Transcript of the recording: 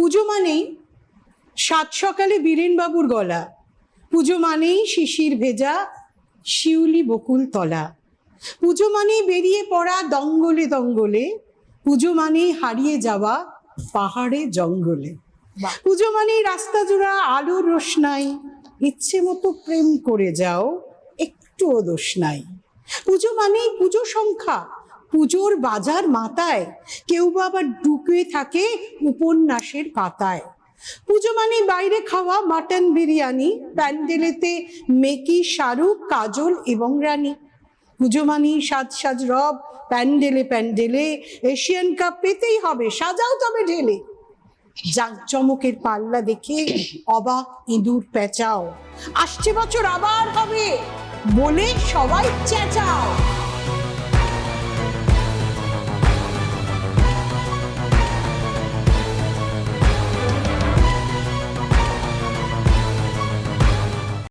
পুজো মানেই সাত সকালে বীরেনবাবুর গলা। পুজো মানেই শিশির ভেজা শিউলি বকুল তলা। পুজো মানেই বেরিয়ে পড়া দঙ্গলে দঙ্গলে। পুজো মানেই হারিয়ে যাওয়া পাহাড়ে জঙ্গলে। পুজো মানেই রাস্তা জোড়া আলোর রোশনাই। ইচ্ছে মতো প্রেম করে যাও একটুও দোষ নাই। পুজো মানেই পুজো সংখ্যা। পুজোর বাজার মাথায়। কেউ বা আবার ডুকে থাকে উপন্যাসের পাতায়। পুজো মানে বাইরে খাওয়া মাটন বিরিয়ানি, প্যান্ডেলেতে মেকি, শাহরুখ, কাজল এবং রানী। পুজো মানেই সাজ সাজ রব, প্যান্ডেলে প্যান্ডেলে, এশিয়ান কাপ পেতেই হবে, সাজাও তবে ঢেলে। জাঁকজমকের পাল্লা দেখে অবাক ইঁদুর পেঁচাও আসছে বছর আবার হবে বলে সবাই চেঁচাও।